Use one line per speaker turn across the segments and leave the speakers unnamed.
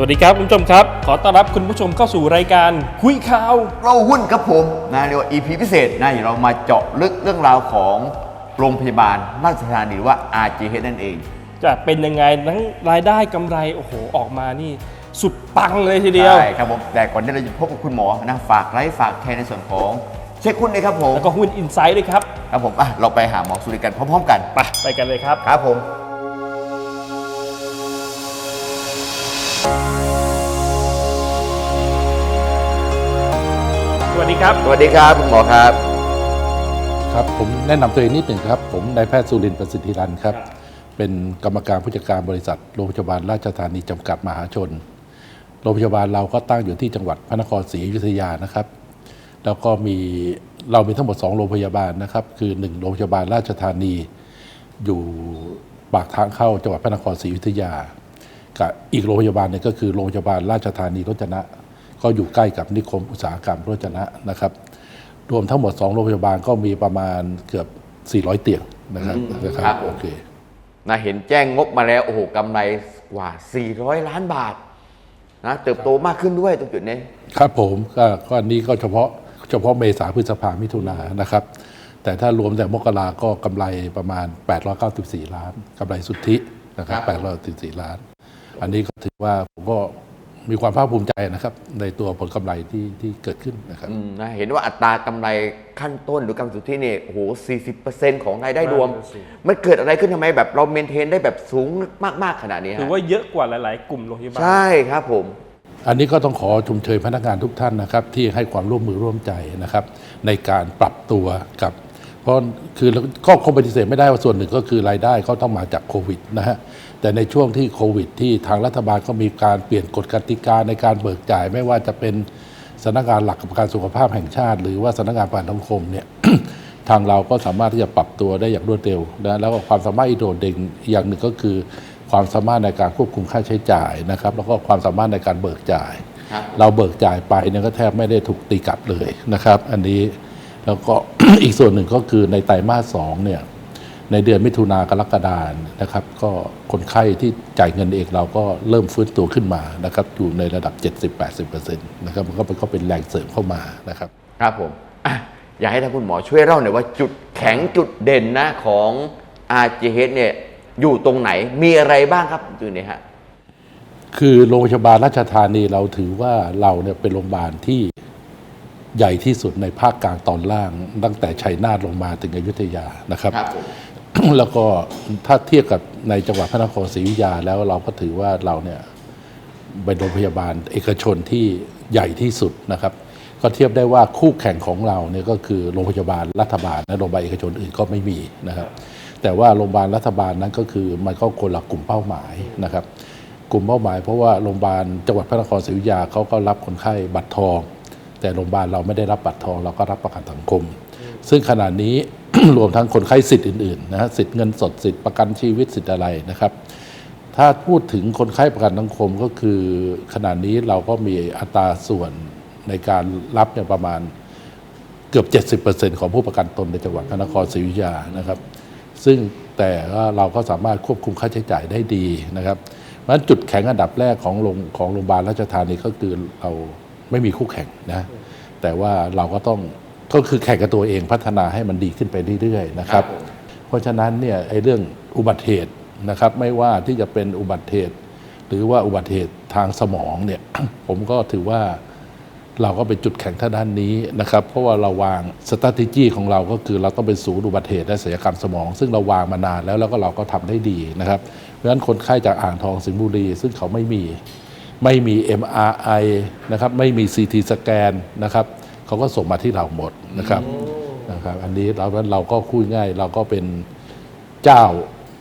วัสดีครับคุณผู้ชมครับ ขอต้อนรับคุณผู้ชมเข้าสู่รายการคุยข่าว
เราหุ้นครับผมนะเรียกว่า EP พิเศษนะเดี๋ยวเรามาเจาะลึกเรื่องราวของโรงพยาบาลราชธานีหรือว่า RGH นั่นเอง
จะเป็นยังไงทั้งรายได้กำไรโอ้โหออกมานี่ สุดปังเลยทีเดียว
ใช่ครับผม แต่ก่อนที่เราจะพบกับคุณหมอนะฝากไลค์ฝากแชร์ในส่วนของเช็คหุ้นเลยครับผม
แล้วก็หุ้นอินไซด์ด้วยครับ
ครับผมอะเราไปหาหมอสุริกันพร้อมๆ กัน
ไปไปกันเลยครับ
ครับผม
ดีครับ
สวัสดีครับคุณหมอครับ
ครับผมแนะนำตัวเองนิดหนึ่งครับ ผมนายแพทย์สุรินทร์ประสิทธิรันครับ เป็นกรรมการผู้จัดการบริษัทโรงพยาบาลราชธานีจำกัดมหาชน โรงพยาบาลเราก็ตั้งอยู่ที่จังหวัดพระนครศรีอยุธยานะครับ แล้วก็มีเรามีทั้งหมด 2 โรงพยาบาลนะครับ คือ 1 โรงพยาบาลราชธานี อยู่ปากทางเข้าจังหวัดพระนครศรีอยุธยา กับอีกโรงพยาบาลหนึงก็คือโรงพยาบาลราชธานีรจนะ ก็อยู่ใกล้กับนิคมอุตสาหกรรมรจนะนะครับรวมทั้งหมด 2 โรงพยาบาลก็มีประมาณเกือบ 400 เตียงนะครับ
อืม
นะค
ครั
รับบ
ผม
โอเค
นะเห็นแจ้งงบมาแล้วโอ้โหกำไรกว่า 400 ล้านบาทนะเติบโตมากขึ้นด้วยตรงจุดนี้
ครับผมก็ก็อันนี้ก็เฉพาะเฉพาะเมษาพฤษภามิถุนายนนะครับ แต่ถ้ารวมแต่มกราก็กำไรประมาณ 894 ล้านกำไรสุทธินะครับ894 ล้าน อันนี้ก็ถือว่าผมก็ มีความภาคภูมิใจนะครับ ในตัวผลกำไรที่ที่เกิดขึ้นนะครับ
อืมนะเห็นว่าอัตรากำไรขั้นต้นหรือกำไรสุทธิเนี่ยโอ้โห40%ของรายได้รวม
นั่นน่ะสิ
มันเกิดอะไรขึ้นทำไมแบบเราเมนเทนได้แบบสูงมาก ๆ ขนาดนี้ฮะ
ถือว่าเยอะกว่าหลาย ๆ กลุ่มโรงพยาบาล
ใช่ครับผม
อันนี้ก็ต้องขอชมเชยพนักงานทุกท่านนะครับ ที่ให้ความร่วมมือร่วมใจนะครับ ในการปรับตัวกับเพราะคือก็คงปฏิเสธไม่ได้ว่าส่วนหนึ่งก็คือรายได้เขาต้องมาจากโควิดนะฮะ แต่ในช่วงที่โควิด ที่ทางรัฐบาลก็มีการเปลี่ยนกฎกติกาในการเบิกจ่าย ไม่ว่าจะเป็นสำนักงานหลักประกันสุขภาพแห่งชาติ หรือว่าสำนักงานประกันสังคมเนี่ย ทางเราก็สามารถที่จะปรับตัวได้อย่างรวดเร็วนะแล้วก็ความสามารถอีกโดดเด่นอีกอย่างหนึ่งก็คือ ความสามารถในการควบคุมค่าใช้จ่ายนะครับ แล้วก็ความสามารถในการเบิกจ่าย
ครับ
เราเบิกจ่ายไปเนี่ยก็แทบไม่ได้ถูกตีกลับเลยนะครับ อันนี้แล้วก็อีกส่วนหนึ่งก็คือในไตรมาสสองเนี่ย ในเดือนมิถุนากรกฎานะครับ ก็คนไข้ที่จ่ายเงินเองเราก็เริ่มฟื้นตัวขึ้นมานะครับอยู่ในระดับ 70-80%นะครับมันก็เป็นก็เป็นแรงเสริมเข้ามานะครับ
ครับผมอะอยากให้ท่านคุณหมอช่วยเล่าหน่อยว่าจุดแข็งจุดเด่นนะของ RGH เนี่ยอยู่ตรงไหนมีอะไรบ้างครับจุดนี้ฮะ
คือโรงพยาบาลราชธานีเราถือว่าเราเนี่ยเป็นโรงพยาบาลที่ใหญ่ที่สุดในภาคกลางตอนล่าง ตั้งแต่ชัยนาทลงมาถึงอยุธยานะครับ
ครับผม
แล้วก็ถ้าเทียบกับในจังหวัดพระนครศรีอยุธยาแล้วเราก็ถือว่าเราเนี่ยเป็นโรงพยาบาลเอกชนที่ใหญ่ที่สุดนะครับ ก็เทียบได้ว่าคู่แข่งของเราเนี่ยก็คือโรงพยาบาลรัฐบาลและโรงพยาบาลเอกชนอื่นก็ไม่มีนะครับ แต่ว่าโรงพยาบาลรัฐบาลนั้นก็คือมันก็คนละกลุ่มเป้าหมายนะครับ กลุ่มเป้าหมายเพราะว่าโรงพยาบาลจังหวัดพระนครศรีอยุธยาเขาก็รับคนไข้บัตรทอง แต่โรงพยาบาลเราไม่ได้รับบัตรทองเราก็รับประกันสังคม ซึ่งขณะนี้ รวมทั้งคนไข้สิทธิ์อื่นๆนะฮะสิทธิ์เงินสดสิทธิ์ประกันชีวิตสิทธิ์อะไรนะครับ ถ้าพูดถึงคนไข้ประกันสังคมก็คือขณะนี้เราก็มีอัตราส่วนในการรับเนี่ยประมาณเกือบ 70%ของผู้ประกันตนในจังหวัดพระนครศรีอยุธยานะครับ ซึ่งแต่ว่าเราก็สามารถควบคุมค่าใช้จ่ายได้ดีนะครับเพราะฉะนั้นจุดแข็งอันดับแรกของโรงของโรงพยาบาลราชธานีก็คือเราไม่มีคู่แข่งนะแต่ว่าเราก็ต้อง ก็คือแข่งกับตัวเองพัฒนาให้มันดีขึ้นไปเรื่อยๆนะครับ
ครับผม
เพราะฉะนั้นเนี่ยไอ้เรื่องอุบัติเหตุนะครับไม่ว่าที่จะเป็นอุบัติเหตุ หรือว่าอุบัติเหตุทางสมองเนี่ยผมก็ถือว่าเราก็เป็นจุดแข็งทางด้านนี้นะครับ เพราะว่าเราวางสต r a t e g y ของเราก็คือเราต้องเป็นศูนย์อุบัติเหตุและศัลยกรรมสมอง ซึ่งเราวางมานานแล้วแล้วก็เราก็ทำได้ดีนะครับ เพราะฉะนั้นคนไข้จากอ่างทองสิงห์บุรี ซึ่งเขาไม่มีไม่มี MRI นะครับไม่มี CT สแกนนะครับ เขาก็ส่งมาที่เราหมดนะครับนะครับ อันนี้เราเราก็คุยง่าย เราก็เป็นเจ้า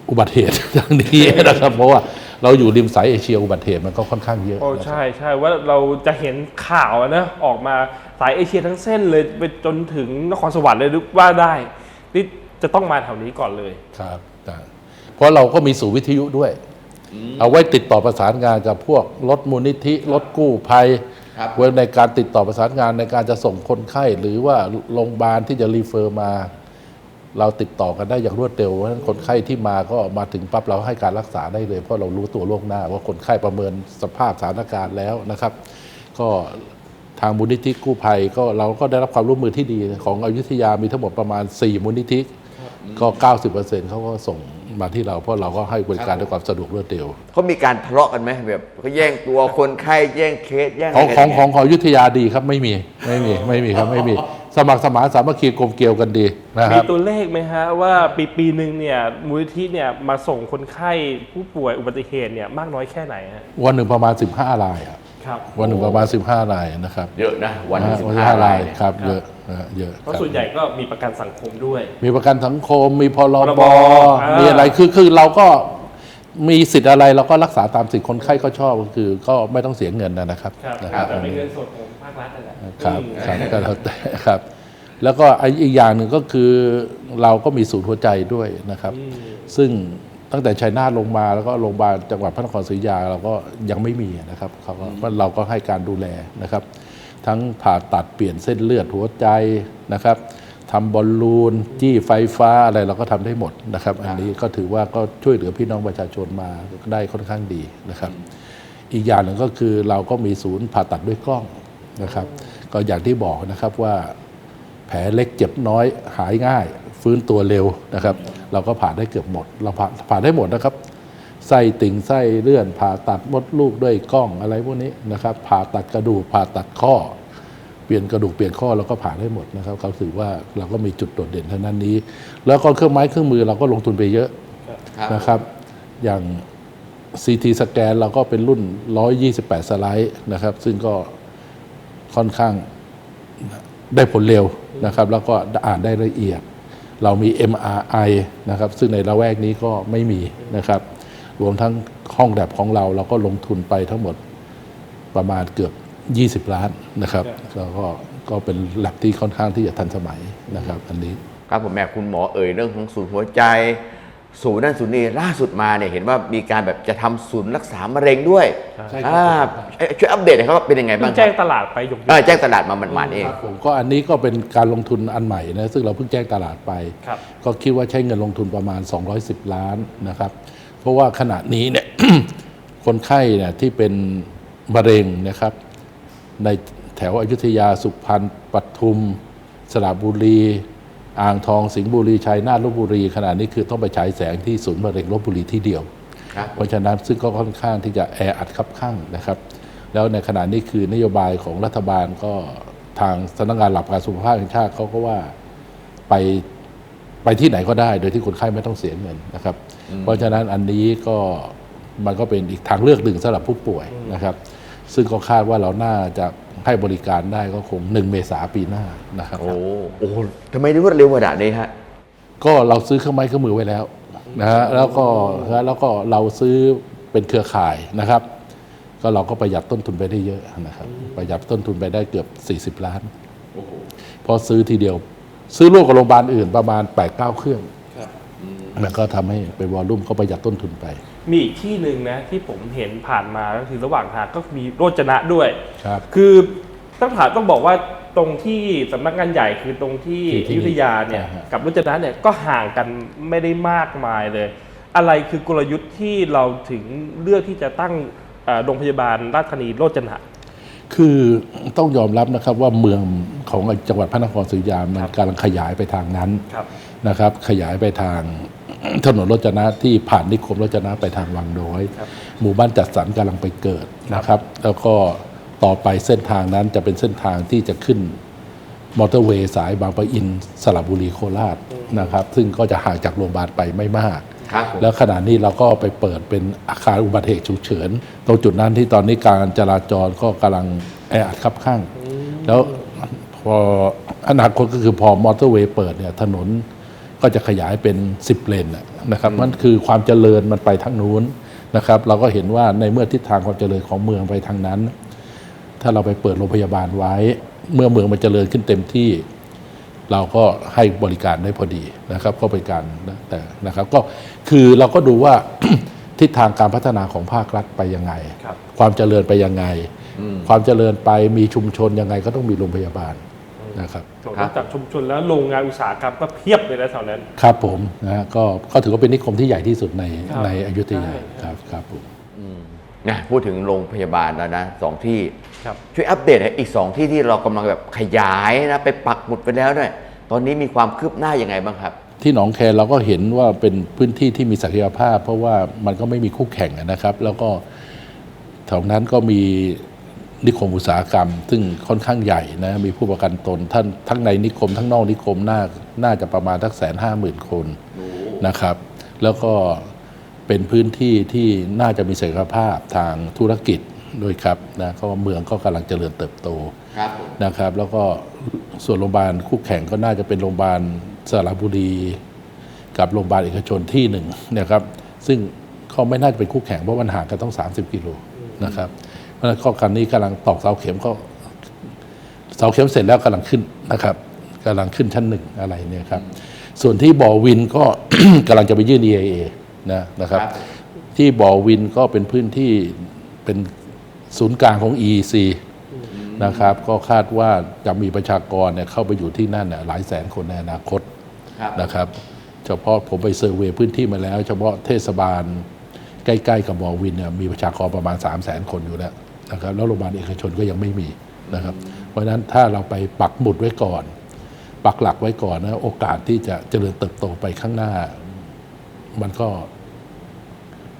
อุบัติเหตุอย่างนี้นะครับ เพราะว่าเราอยู่ริมสายเอเชียอุบัติเหตุมันก็ค่อนข้างเยอะ
โอ้
นะครับ
ใช่ใช่ว่าเราจะเห็นข่าวอะนะออกมาสายเอเชียทั้งเส้นเลยไปจนถึงนครสวรรค์เลยว่าได้นี่จะต้องมาแถวนี้ก่อนเลย
ครับได้เพราะเราก็มีศูนย์วิทยุด้วย เอาไว้ติดต่อประสานงานกับพวกรถมูลนิธิรถกู้ภัย
ครับ
ไว้ในการติดต่อประสานงานในการจะส่งคนไข้ หรือว่าโรงพยาบาลที่จะรีเฟอร์มา เราติดต่อกันได้อย่างรวดเร็วเพราะฉะนั้นคนไข้ที่มาก็มาถึงปั๊บเราให้การรักษาได้เลย เพราะเรารู้ตัวล่วงหน้า ว่าคนไข้ประเมินสภาพสถานการณ์แล้วนะครับ ก็ทางมูลนิธิกู้ภัยก็เราก็ได้รับความร่วมมือที่ดีของอยุธยามีทั้งหมดประมาณ 4 มูลนิธิ ก็ 90%เขาก็ส่งมาที่เราเพราะเราก็ให้บริการด้วยความสะดวกรวดเร็ว
เขามีการทะเลาะกันไหมแบบเขาแย่งตัวคนไข้แย่งเคสแย่ง
ของะ
ไร
ของ
กัน
ของของอยุธยาดีครับไม่มีไม่มีไม่มีครับไม่มี สมัครสมานสามัคคีกลมเกลียวกันดีนะค
มี
รับ
ตัวเลขไหมฮะว่าปีปีหนึ่งเนี่ยมูลนิธิเนี่ยมาส่งคนไข้ผู้ป่วยอุบัติเหตุเนี่ยมากน้อยแค่ไหนฮะ
วันหนึ่งประมาณ 15รายอะ
ครับ
วันหนึ่งประมาณ 15รายนะครับ
เยอะนะวันที่
นะ
สิบ
วัน
ห้า
ห้ารารา
ย
ย
เนี่ย
ครับเยอะ นะฮะเยอะ
เพราะ
ครับ
ส่วนใหญ่ก็มีประกันสังคมด้วย
มีประกันสังคม มีพร
พร
บบ
อ่ามี
มีอะไรคือคือเราก็มีสิทธิ์อะไรเราก็รักษาตามสิทธิ์คนไข้ก็ชอบก็คือก็ไม่ต้องเสียเงินนะครับ
ครับ
นะครับ
แต่เป็นเงินสดของภาครัฐนั่นแหละ
ครับ
อืม
ครับก็แล้วแต่ครับ แล้วก็ไอ้อีกอย่างหนึ่งก็คือเราก็มีศูนย์หัวใจด้วยนะครับ
อืม
ซึ่งตั้งแต่ชัยนาทลงมาแล้วก็โรงพยาบาลจังหวัดพระนครศรีอยุธยาเราก็ยังไม่มีนะครับเขาก็เราก็ให้การดูแลนะครับ ทั้งผ่าตัดเปลี่ยนเส้นเลือดหัวใจนะครับทำบอลลูน จี้ไฟฟ้าอะไรเราก็ทำได้หมดนะครับ อันนี้ก็ถือว่าก็ช่วยเหลือพี่น้องประชาชนมาได้ค่อนข้างดีนะครับ อีกอย่างหนึ่งก็คือเราก็มีศูนย์ผ่าตัดด้วยกล้องนะครับ ก็อย่างที่บอกนะครับว่าแผลเล็กเจ็บน้อยหายง่าย ฟื้นตัวเร็วนะครับ เราก็ผ่าได้เกือบหมด เราผ่าผ่าได้หมดนะครับไส้ติ่งไส้เลื่อนผ่าตัดมดลูกด้วยกล้องอะไรพวกนี้นะครับ ผ่าตัดกระดูกผ่าตัดข้อ เปลี่ยนกระดูกเปลี่ยนข้อเราก็ผ่าได้หมดนะครับเขาถือว่าเราก็มีจุดโดดเด่นทางนั้นนี้ แล้วก็เครื่องไม้เครื่องมือเราก็ลงทุนไปเยอะ
ครับ
นะครับ อย่าง CT สแกนเราก็เป็นรุ่น 128 สไลด์นะครับ ซึ่งก็ค่อนข้างได้ผลเร็วนะครับ แล้วก็อ่านได้ละเอียด เรามี MRI นะครับ ซึ่งในละแวกนี้ก็ไม่มีนะครับ รวมทั้งห้องแลบของเราเราก็ลงทุนไปทั้งหมดประมาณเกือบ 20 ล้านนะครับแล้วก็ก็เป็นแลบที่ค่อนข้างที่จะทันสมัยนะครับ อันนี้
ครับผมแม่คุณหมอเอ่ยเรื่องของศูนย์หัวใจ ศูนย์นั่นศูนย์นี้ล่าสุดมาเนี่ยเห็นว่ามีการแบบจะทำศูนย์รักษามะเร็งด้วย
ใช่ครับ
อ่าเอ๊ะช่วยอัปเดตหน่อยครับว่าเป็นยังไง
เพิ่
บ้าง
ง
ค
แจ้
รับ
งตลาดไปหยก
เออแจ้งตลาดมามันๆเอง
ครับผมก็อันนี้ก็เป็นการลงทุนอันใหม่นะซึ่งเราเพิ่งแจ้งตลาดไป
ครับ
ก็คิดว่าใช้เงินลงทุนประมาณ 210 ล้านนะครับเพราะว่าขณะนี้เนี่ยคนไข้เนี่ยที่เป็นมะเร็งนะครับ ในแถวอยุธยาสุพรรณปทุม สระบุรี อ่างทองสิงห์บุรีชัยนาทลบบุรีขณะนี้คือต้องไปฉายแสงที่ศูนย์มะเร็งลบบุรีที่เดียว
ครับ
เพราะฉะนั้นซึ่งก็ค่อนข้างที่จะแออัดคับข้างนะครับ แล้วในขณะนี้คือนโยบายของรัฐบาลก็ทางสำนักงานหลักประกันสุขภาพแห่งชาติเขาก็ว่าไปไปที่ไหนก็ได้ โดยที่คนไข้ไม่ต้องเสียเงินนะครับ เพราะฉะนั้นอันนี้ก็มันก็เป็นอีกทางเลือกหนึ่งสำหรับผู้ป่วยนะครับ ซึ่งก็คาดว่าเราน่าจะให้บริการได้ก็คงหนึ่งเมษาปีหน้านะครับ
โอ้โอ้ทำไมรวดเร็วขนาดนี้ฮะ
ก็เราซื้อเครื่องไม้เครื่องมือไว้แล้วนะฮะแล้วก็แล้วก็เราซื้อเป็นเครือข่ายนะครับ ก็เราก็ประหยัดต้นทุนไปได้เยอะนะครับ ประหยัดต้นทุนไปได้เกือบ 40 ล้านเพราะซื้อทีเดียว ซื้อร่วมกับโรงพยาบาลอื่นประมาณ8ปดเเครื่องมันก็ทำให้เป็นวอลลุ่มก็ประหยัดต้นทุนไป
มีอีกที่หนึ่งนะที่ผมเห็นผ่านมาก็คือระหว่างทางก็มีโรจนะด้วย
ครับ
คือต้องถามต้องบอกว่าตรงที่สำนักงานใหญ่คือตรงที่
ที่
อยุธยาเนี่ย
ใช่ฮะ
กับโรจนะเนี่ยก็ห่างกันไม่ได้มากมายเลย อะไรคือกลยุทธ์ที่เราถึงเลือกที่จะตั้งเอ่อโรงพยาบาลราชธานีโรจนะ
คือต้องยอมรับนะครับว่าเมืองของจังหวัดพระนครศรีอยุธยามันกำลังขยายไปทางนั้น
ครับ
นะครับขยายไปทาง ถนนรจนะที่ผ่านนิคมรจนะไปทางวังน้อย
ครับ
หมู่บ้านจัดสรรกำลังไปเกิดนะครับ แล้วก็ต่อไปเส้นทางนั้นจะเป็นเส้นทางที่จะขึ้นมอเตอร์เวย์สายบางปะอินสระบุรีโคราชนะครับ ซึ่งก็จะห่างจากโรงพยาบาลไปไม่มาก
ครับผม
แล้วขณะนี้เราก็ไปเปิดเป็นอาคารอุบัติเหตุฉุกเฉิน ตรงจุดนั้นที่ตอนนี้การจราจรก็กำลังแออัดคับข้าง แล้วพออนาคตก็คือพอมอเตอร์เวย์เปิดเนี่ยถนน ก็จะขยายเป็น 10 เลนน่ะนะครับมันคือความเจริญมันไปทางนู้นนะครับเราก็เห็นว่าในเมื่อทิศทางความเจริญของเมืองไปทางนั้น ถ้าเราไปเปิดโรงพยาบาลไว้ เมื่อเมืองมันเจริญขึ้นเต็มที่ เราก็ให้บริการได้พอดีนะครับ ก็เป็นการนะแต่นะครับก็คือเราก็ดูว่าทิศทางการพัฒนาของภาครัฐไปยังไง
ครับ
ความเจริญไปยังไง ความเจริญไปมีชุมชนยังไงก็ต้องมีโรงพยาบาล นะครับ
นอกจากชุมชนแล้วโรงงานอุตสาหกรรมก็เพียบเลยนะแถวนั้น
ครับผมนะฮะก็ก็ถือว่าเป็นนิคมที่ใหญ่ที่สุดใน
ครับ
ในอยุธยา
ใช่
ครับครับผม
นะพูดถึงโรงพยาบาลแล้วนะสองที่
ครับ
ช่วยอัปเดตให้อีกสองที่ที่เรากำลังแบบขยายนะไปปักหมุดไปแล้วเนี่ยตอนนี้มีความคืบหน้ายังไงบ้างครับ
ที่หนองแคเราก็เห็นว่าเป็นพื้นที่ที่มีศักยภาพ เพราะว่ามันก็ไม่มีคู่แข่งอะนะครับ แล้วก็แถวนั้นก็มี นิคมอุตสาหกรรม ซึ่งค่อนข้างใหญ่นะมีผู้ประกันตนท่านทั้งในนิคมทั้งนอกนิคมน่าน่าจะประมาณทักแสนห้าหมื่นคนนะครับ แล้วก็เป็นพื้นที่ที่น่าจะมีศักยภาพทางธุรกิจด้วยครับนะเพราะว่าเมืองก็กำลังเจริญเติบโต
ครับผม
นะครับ แล้วก็ส่วนโรงพยาบาลคู่แข่งก็น่าจะเป็นโรงพยาบาลสระบุรี กับโรงพยาบาลเอกชนที่หนึ่งนะครับ ซึ่งเขาไม่น่าจะเป็นคู่แข่งเพราะมันห่างกันต้อง 30 กิโลนะครับ เพราะฉะนั้นข้อการนี้กำลังตอกเสาเข็มก็เสาเข็มเสร็จแล้วกำลังขึ้นนะครับกำลังขึ้นชั้นหนึ่งอะไรเนี่ยครับ ส่วนที่บ่อวินก็กำลังจะไปยื่น EIA นะนะครับ ที่บ่อวินก็เป็นพื้นที่เป็นศูนย์กลางของ EEC นะครับ ก็คาดว่าจะมีประชากรเนี่ยเข้าไปอยู่ที่นั่นเนี่ยหลายแสนคนในอนาคต
ครับ
นะครับ เฉพาะผมไปเซอร์เวย์พื้นที่มาแล้ว เฉพาะเทศบาลใกล้ๆกับบ่อวินเนี่ยมีประชากรประมาณ 3 0 0แสนคนอยู่แล้ว นะครับแล้วโรงพยาบาลเอกชนก็ยังไม่มีนะครับ เพราะฉะนั้นถ้าเราไปปักหมุดไว้ก่อน ปักหลักไว้ก่อนนะโอกาสที่จะเจริญเติบโตไปข้างหน้า มันก็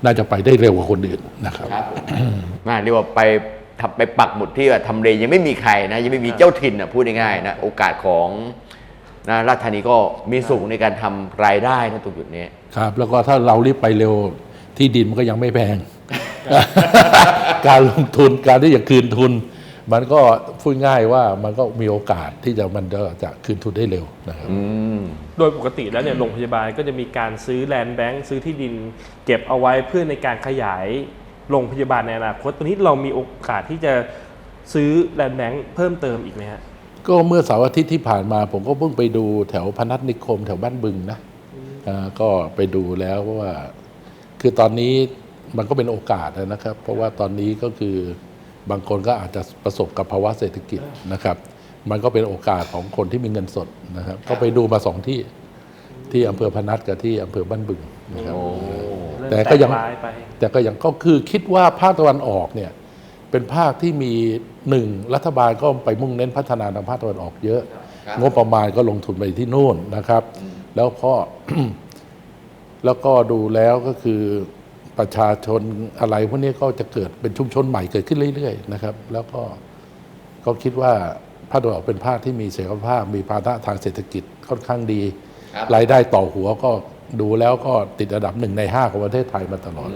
น่าจะไปได้เร็วกว่าคนอื่นนะครับ
ครับมาเรียกว่าไปทำไปปักหมุดที่ว่าทำเลยังไม่มีใครนะยังไม่มีเจ้าถิ่นนะพูดง่ายๆนะโอกาสของนะราชธานีก็มีสูงในการทำรายได้นะตรงจุดนี้
ครับ แล้วก็ถ้าเรารีบไปเร็วที่ดินมันก็ยังไม่แพง การลงทุนการที่จะคืนทุน มันก็พูดง่ายว่ามันก็มีโอกาสที่จะมันจะจะคืนทุนได้เร็วนะครับ
อืม
โดยปกติแล้วเนี่ยโรงพยาบาลก็จะมีการซื้อแลนด์แบงค์ซื้อที่ดิน เก็บเอาไว้เพื่อในการขยายโรงพยาบาลในอนาคตตอนนี้เรามีโอกาสที่จะซื้อแลนด์แบงค์เพิ่มเติมอีกไหมฮะ
ก็เมื่อเสาร์อาทิตย์ที่ผ่านมาผมก็เพิ่งไปดูแถวพนัสนิคม แถวบ้านบึงนะอ่าก็ไปดูแล้วว่า คือตอนนี้ มันก็เป็นโอกาสนะครับ เพราะว่าตอนนี้ก็คือบางคนก็อาจจะประสบกับภาวะเศรษฐกิจนะครับ มันก็เป็นโอกาสของคนที่มีเงินสดนะครับ ก็ไปดูมาสองที่ที่อำเภอพนัสกับที่อำเภอบ้านบึงนะครับ
โอ้
แต่ก็ยัง
เริ่มแตลายไป
แต่ก็ยังก็คือคิดว่าภาคตะวันออกเนี่ยเป็นภาคที่มีหนึ่งรัฐบาลก็ไปมุ่งเน้นพัฒนาทางภาคตะวันออกเยอะ
ครับ
งบประมาณก็ลงทุนไปที่นู่นนะครับ แล้วก็แล้วก็ดูแล้วก็คือ ประชาชนอะไรพวกนี้ก็จะเกิดเป็นชุมชนใหม่เกิดขึ้นเรื่อยๆนะครับ แล้วก็ก็คิดว่าภาคตะวันออกเป็นภาคที่มีศักยภาพ มีภาระทางเศรษฐกิจค่อนข้างดี
ครับ
รายได้ต่อหัวก็ดูแล้วก็ติดอันดับหนึ่งในห้าของประเทศไทยมาตลอด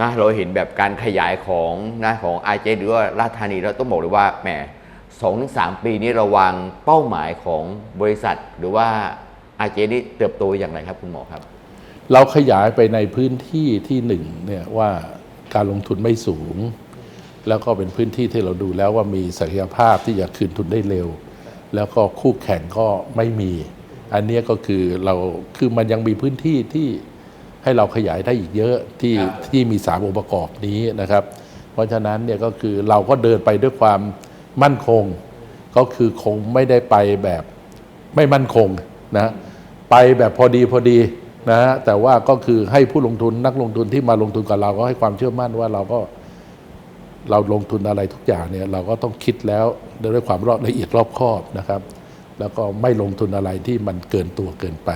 นะเราเห็นแบบการขยายของนะของไอเจหรือว่าราชธานีเราต้องบอกเลยว่าแหมสองถึงสามปีนี้เราวางเป้าหมายของบริษัท หรือว่าไอเจนี่เติบโตอย่างไรครับคุณหมอครับ
เราขยายไปในพื้นที่ที่หนึ่งเนี่ยว่าการลงทุนไม่สูง แล้วก็เป็นพื้นที่ที่เราดูแล้วว่ามีศักยภาพที่จะคืนทุนได้เร็ว แล้วก็คู่แข่งก็ไม่มี อันเนี้ยก็คือเราคือมันยังมีพื้นที่ที่ให้เราขยายได้อีกเยอะที่
ครับ
ที่มีสามองค์ประกอบนี้นะครับ เพราะฉะนั้นเนี่ยก็คือเราก็เดินไปด้วยความมั่นคง ก็คือคงไม่ได้ไปแบบไม่มั่นคงนะไปแบบพอดีพอดี นะฮะแต่ว่าก็คือให้ผู้ลงทุนนักลงทุนที่มาลงทุนกับเราก็ให้ความเชื่อมั่นว่าเราก็เราลงทุนอะไรทุกอย่างเนี่ยเราก็ต้องคิดแล้วด้วยความรอบละเอียดรอบคอบนะครับ แล้วก็ไม่ลงทุนอะไรที่มันเกินตัวเกินไป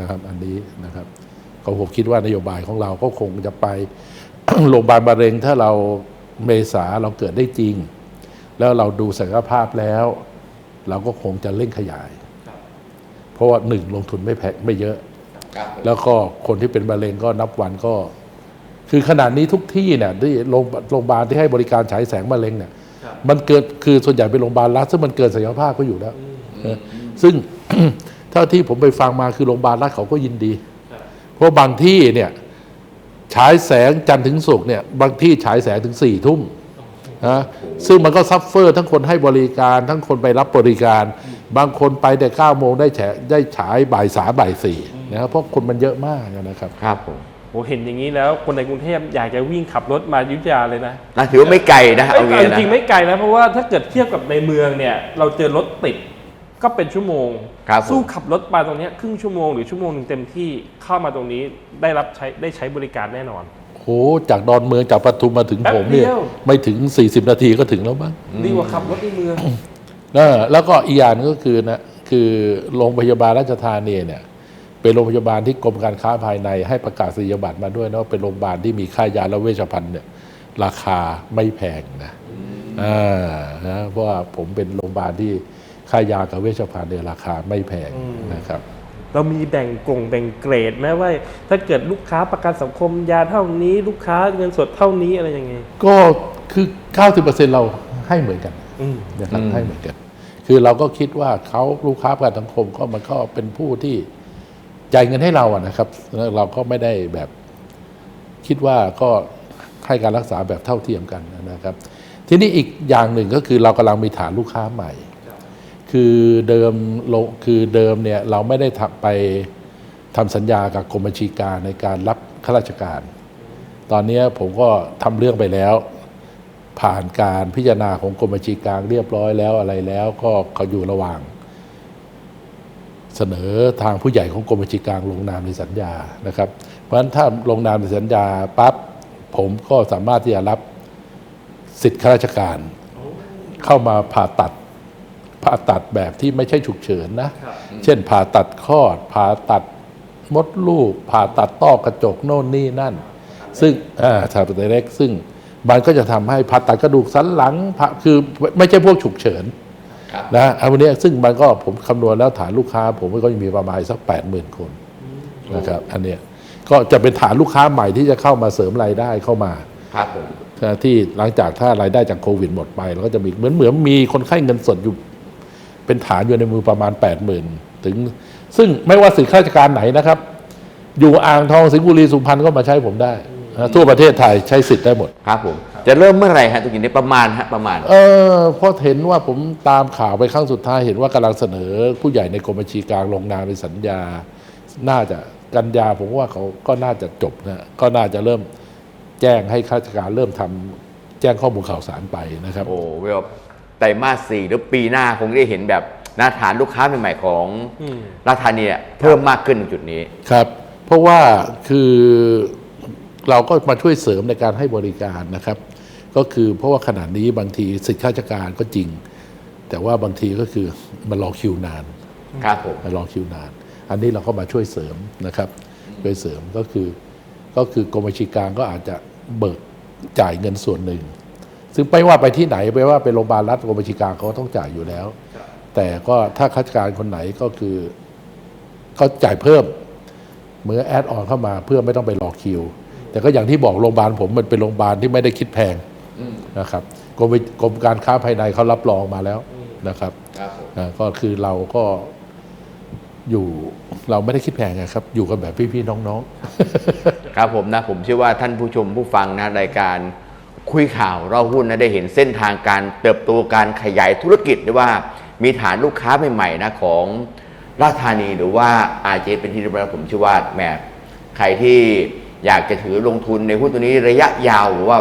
นะครับ อันนี้นะครับก็ผมคิดว่านโยบายของเราก็คงจะไปโรงพยาบาลมะเร็งถ้าเราเมษาเราเกิดได้จริง แล้วเราดูศักยภาพแล้ว เราก็คงจะเร่งขยาย เพราะว่าหนึ่งลงทุนไม่แพงไม่เยอะ แล้วก็คนที่เป็นมะเร็งก็นับวันก็ คือขนาดนี้ทุกที่เนี่ยที่โรงโรงพยาบาลที่ให้บริการฉายแสงมะเร็งเนี่ย
ครับ
มันเกิดคือส่วนใหญ่เป็นโรงพยาบาลรัฐซึ่งมันเกินศักยภาพก็อยู่แล้วนะซึ่งเท่าที่ผมไปฟังมาคือโรงพยาบาลรัฐเขาก็ยินดี เพราะบางที่เนี่ยฉายแสงจันทร์ถึงศุกร์เนี่ยบางที่ฉายแสงถึงสี่ทุ่มนะซึ่งมันก็ซัฟเฟอร์ ทั้งคนให้บริการทั้งคนไปรับบริการ บางคนไปแต่เก้าโมงได้แฉได้ฉายบ่ายสามบ่ายสี่ นะครับเพราะคนมันเยอะมากนะครับ
ครับผมโอ้
เห็นอย่างนี้แล้วคนในกรุงเทพอยากจะวิ่งขับรถมาอยุธยาเลยนะ
นะถือว่าไม่ไกลนะเอา
ไม่
งี้
ไกล
นะ
จริงๆไม่ไกลนะเพราะว่าถ้าเกิดเทียบกับในเมืองเนี่ย เราเจอรถติดก็เป็นชั่วโมง
ครับผม
สู้ขับรถมาตรงเนี้ยครึ่งชั่วโมงหรือชั่วโมงหนึ่งเต็มที่เข้ามาตรงนี้ได้รับใช้ได้ใช้บริการแน่นอน
โหจากดอนเมืองจากปทุมมาถึง
แป๊บ
ผมเนี่ย
เดียว
ไม่ถึง 40 นาทีก็ถึงแล้วมั้ง
ดีกว่าขับรถในเมือง
นะแล้วก็อีกอย่างหนึงก็คือนะคือโรงพยาบาลราชธานีเนี่ย เป็นโรงพยาบาลที่กรมการค้าภายในให้ประกาศนียบัตรมาด้วยนะว่าเป็นโรงพยาบาลที่มีค่ายาและเวชภัณฑ์เนี่ยราคาไม่แพงนะอ่านะเพราะว่าผมเป็นโรงพยาบาลที่ค่ายากับเวชภัณฑ์เนี่ยราคาไม่แพงนะครับ
เรามีแบ่งกลุ่มแบ่งเกรดไหมว่า ถ้าเกิดลูกค้าประกันสังคมยาเท่านี้ ลูกค้าเงินสดเท่านี้อะไรยังไง
ก็คือ 90%เราให้เหมือนกัน
อืม
นะครับให้เหมือนกัน คือเราก็คิดว่าเขาลูกค้าประกันสังคมก็มันก็เป็นผู้ที่ จ่ายเงินให้เราอะนะครับเราก็ไม่ได้แบบคิดว่าก็ให้การรักษาแบบเท่าเทียมกันนะครับ ทีนี้อีกอย่างหนึ่งก็คือเรากำลังมีฐานลูกค้าใหม่ คือเดิมโลคือเดิมเนี่ยเราไม่ได้ทำไปทำสัญญากับกรมบัญชีกลารในการรับข้าราชการ ตอนนี้ผมก็ทำเรื่องไปแล้ว ผ่านการพิจารณาของกรมบัญชีกลางเรียบร้อยแล้วอะไรแล้วก็เขาอยู่ระหว่าง เสนอทางผู้ใหญ่ของกรมบัญชีกลางลงนามในสัญญานะครับ เพราะฉะนั้นถ้าลงนามในสัญญาปั๊บผมก็สามารถที่จะรับสิทธิข้าราชการ เข้ามาผ่าตัดผ่าตัดแบบที่ไม่ใช่ฉุกเฉินนะ เช่น ผ่าตัดคลอด ผ่าตัดมดลูก ผ่าตัดต้อกระจกโน่นนี่นั่น ซึ่งอ่าผ่าตัดเล็กซึ่งมันก็จะทำให้ผ่าตัดกระดูกสันหลังผ่าคือไม่ใช่พวกฉุกเฉิน
ครับ
นะอันนี้ซึ่งมันก็ผมคำนวณแล้วฐานลูกค้า ผมก็จะมีประมาณสักแปดหมื่นคนนะครับ อันเนี้ยก็จะเป็นฐานลูกค้าใหม่ที่จะเข้ามาเสริมรายได้เข้ามา
ครับผม
นะที่หลังจากถ้ารายได้จากโควิดหมดไปเราก็จะมีเหมือนเหมือนมีคนไข้เงินสดอยู่ เป็นฐานอยู่ในมือประมาณ 8 0,000ถึง ซึ่งไม่ว่าสิทธิข้าราชการไหนนะครับ อยู่อ่างทองสิงห์บุรีสุพรรณก็มาใช้ผมได้นะทั่วประเทศไทยใช้สิทธิ์ได้หมด
ครับผม จะเริ่มเมื่อไหร่ฮะตุกินได้ประมาณฮะประมาณ
เออเพราะเห็นว่าผมตามข่าวไปครั้งสุดท้ายเห็นว่ากำลังเสนอผู้ใหญ่ในกรมบัญชีกลางลงนามในสัญญา น่าจะกันยาผมว่าเขาก็น่าจะจบนะก็น่าจะเริ่มแจ้งให้ข้าราชการเริ่มทำแจ้งข้อมูลข่าวสารไปนะครับ
โอ้เวลไตรมาสสี่หรือปีหน้าคงได้เห็นแบบหน้าฐานลูกค้าใหม่ๆของ
อืม
ราชธานีเนี่ยเพิ่มมากขึ้นตรงจุดนี้
ครับ เพราะว่าคือเราก็มาช่วยเสริมในการให้บริการนะครับ ก็คือเพราะว่าขนาดนี้บางทีสิทธิข้าราชการก็จริง แต่ว่าบางทีก็คือมันรอคิวนาน
ครับผม
มันรอคิวนาน อันนี้เราก็มาช่วยเสริมนะครับช่วยเสริมก็คือก็คือกรมบัญชีกลางก็อาจจะเบิกจ่ายเงินส่วนหนึ่ง ซึ่งไม่ว่าไปที่ไหนไปว่าเป็นโรงพยาบาลรัฐกรมบัญชีกลางเขาก็ต้องจ่ายอยู่แล้ว แต่ก็ถ้าข้าราชการคนไหนก็คือเขาจ่ายเพิ่มเมื่อแอดออนเข้ามาเพื่อไม่ต้องไปรอคิว แต่ก็อย่างที่บอกโรงพยาบาลผมมันเป็นโรงพยาบาลที่ไม่ได้คิดแพง นะครับกรมกรมการค้าภายในเขารับรองมาแล้วนะครับ
ครับผม
อ่าก็คือเราก็อยู่เราไม่ได้คิดแพงนะครับ อยู่กันแบบพี่ๆน้อง
ครับผมนะผมเชื่อว่าท่านผู้ชมผู้ฟังนะรายการคุยข่าวเราหุ้นนะได้เห็นเส้นทางการเติบโตการขยายธุรกิจหรือว่ามีฐานลูกค้าใหม่ๆนะของราชธานีหรือว่าอาเจเป็นที่เรียบร้อยแล้วผมเชื่อว่าแหมใครที่อยากจะถือลงทุนในหุ้นตัวนี้ระยะยาวหรือว่า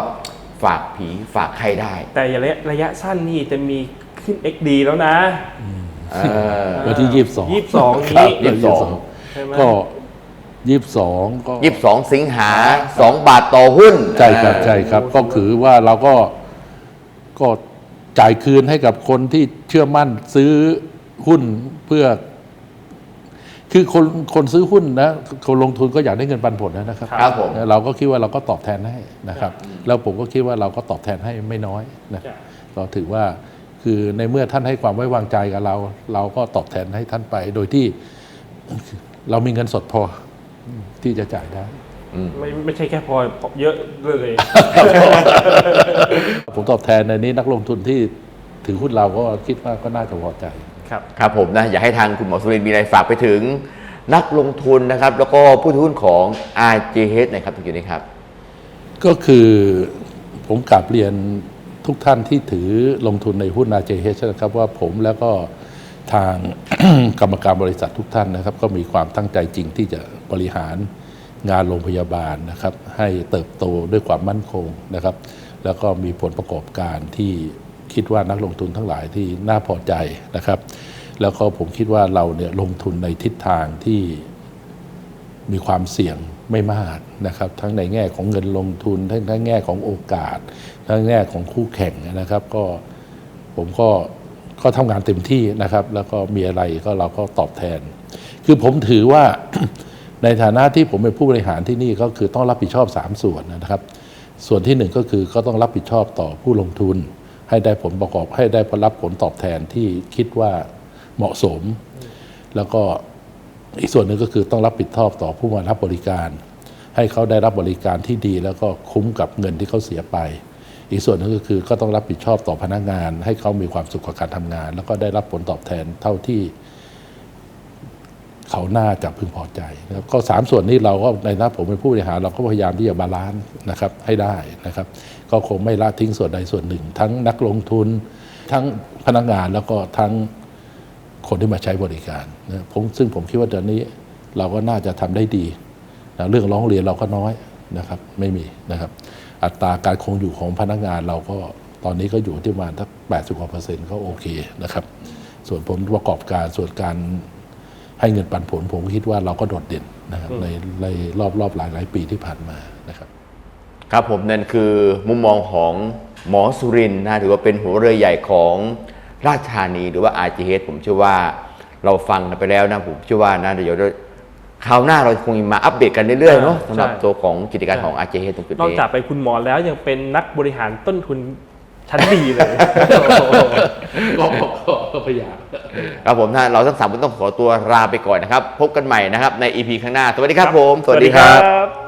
ฝากผีฝากใครได้
แต่ระยะระยะสั้นนี่จะมีขึ้น XD แล้วนะ
เออ
ๆวันที่ยี่สิบสอง
ยี่สิบสอง
ครั
นี้
บ
22
ใช่ไหม
ก็ยี่สิบสองก็
ยี่สิบสองสิงหาสองบาทต่อหุ้น
ใช่ครับใช่ครับ ก็คือว่าเราก็ก็จ่ายคืนให้กับคนที่เชื่อมั่นซื้อหุ้นเพื่อ คือคนคนซื้อหุ้นนะคนลงทุนก็อยากได้เงินปันผลนะครับ
ครับผม
เราก็คิดว่าเราก็ตอบแทนให้นะครับ แล้วผมก็คิดว่าเราก็ตอบแทนให้ไม่น้อยนะ
ครับ
เราถือว่าคือในเมื่อท่านให้ความไว้วางใจกับเรา เราก็ตอบแทนให้ท่านไป โดยที่เรามีเงินสดพอที่จะจ่ายได้
ไม่ไม่ใช่แค่พอเยอะเลย
ผมตอบแทนในนี้นักลงทุนที่ถือหุ้นเราก็คิดว่าก็น่าจะพอใจ
ครับ
ครับผมนะอยากให้ทางคุณหมอสุรินทร์มีอะไรฝากไปถึง นักลงทุนนะครับ แล้วก็ผู้ถือหุ้นของ RJH หนะครับทุกอยู่นี้ครับ
ก็คือผมกลับเรียนทุกท่านที่ถือลงทุนในหุ้น RJH นะครับว่าผมแล้วก็ทางกรรมการบริษัททุกท่านนะครับ ก็มีความตั้งใจจริงที่จะบริหารงานโรงพยาบาลนะครับ ให้เติบโตด้วยความมั่นคงนะครับ แล้วก็มีผลประกอบการที่ คิดว่านักลงทุนทั้งหลายที่น่าพอใจนะครับ แล้วก็ผมคิดว่าเราเนี่ยลงทุนในทิศทางที่มีความเสี่ยงไม่มากนะครับ ทั้งในแง่ของเงินลงทุน ทั้งในแง่ของโอกาส ทั้งแง่ของคู่แข่งนะครับ ก็ผมก็ก็ทำงานเต็มที่นะครับ แล้วก็มีอะไรก็เราก็ตอบแทน คือผมถือว่าในฐานะที่ผมเป็นผู้บริหารที่นี่ก็คือต้องรับผิดชอบ 3 ส่วนนะครับ ส่วนที่หนึ่งก็คือก็ต้องรับผิดชอบต่อผู้ลงทุน ให้ได้ผลประกอบให้ได้ผลรับผลตอบแทนที่คิดว่าเหมาะสม แล้วก็อีกส่วนหนึ่งก็คือต้องรับผิดชอบต่อผู้มารับบริการ ให้เขาได้รับบริการที่ดี แล้วก็คุ้มกับเงินที่เขาเสียไป อีกส่วนหนึงก็คือก็ต้องรับผิดชอบต่อพนักงาน ให้เขามีความสุขกับการทำงาน แล้วก็ได้รับผลตอบแทนเท่าที่เขาน่าจะพึงพอใจนะครับก็สามส่วนนี้เราก็ในฐานะผมเป็นผู้บริหารเราก็พยายามที่จะบาลานซ์นะครับให้ได้นะครับ ก็คงไม่ละทิ้งส่วนใดส่วนหนึ่ง ทั้งนักลงทุน ทั้งพนักงานแล้วก็ทั้งคนที่มาใช้บริการนะผมซึ่งผมคิดว่าตอนนี้เราก็น่าจะทำได้ดีนะเรื่องร้องเรียนเราก็น้อยนะครับไม่มีนะครับ อัตราการคงอยู่ของพนักงานเราก็ตอนนี้ก็อยู่ที่ประมาณทักแปดสิบกว่าเปอร์เซ็นต์ก็โอเคนะครับ ส่วนผลประกอบการส่วนการให้เงินปันผลผมคิดว่าเราก็โดดเด่นนะครับในในรอบรอบหลายหลายปีที่ผ่านมานะครับ
ครับผมนั่นคือมุมมองของหมอสุรินทร์นะถือว่าเป็นหัวเรือใหญ่ของราชธานีหรือว่า RGH ผมเชื่อว่าเราฟังกันไปแล้วนะผมเชื่อว่านะเดี๋ยวคราวหน้าเราคงมาอัปเดตกันเรื่อยๆเนาะ
ใช่
สำหรับ
ใช่
ตัวของกิจการของ RGH ตรงจุด
นอก
นี้
จากไปนคุณหมอแล้วยังเป็นนักบริหารต้นทุนชั้นดีเลย
ก็พยายาม
ครับผมถ้าเราทั้งสามคนต้องขอตัวลาไปก่อนนะครับ พบกันใหม่นะครับใน EP ข้างหน้า สวัสดีครับผม
สวัสดีครับ